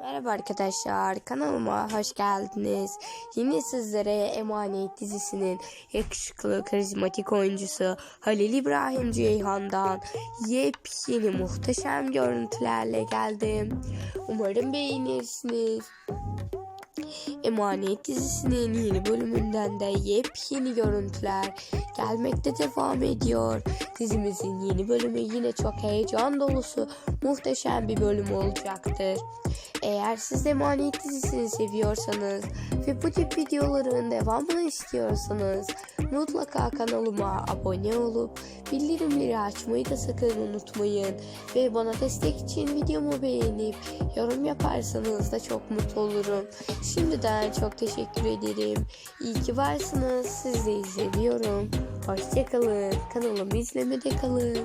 Merhaba arkadaşlar, kanalıma hoş geldiniz. Yine sizlere Emanet dizisinin yakışıklı, karizmatik oyuncusu Halil İbrahim Ceyhan'dan yepyeni muhteşem görüntülerle geldim. Umarım beğenirsiniz. Emanet dizisinin yeni bölümünden de yepyeni görüntüler gelmekte devam ediyor. Dizimizin yeni bölümü yine çok heyecan dolusu muhteşem bir bölüm olacaktır. Eğer siz de Emanet dizisini seviyorsanız ve bu tip videoların devamını istiyorsanız mutlaka kanalıma abone olup bildirimleri açmayı da sakın unutmayın. Ve bana destek için videomu beğenip yorum yaparsanız da çok mutlu olurum. Şimdiden çok teşekkür ederim. İyi ki varsınız. Sizleri seviyorum. Hoşçakalın. Kanalımı izlemede kalın.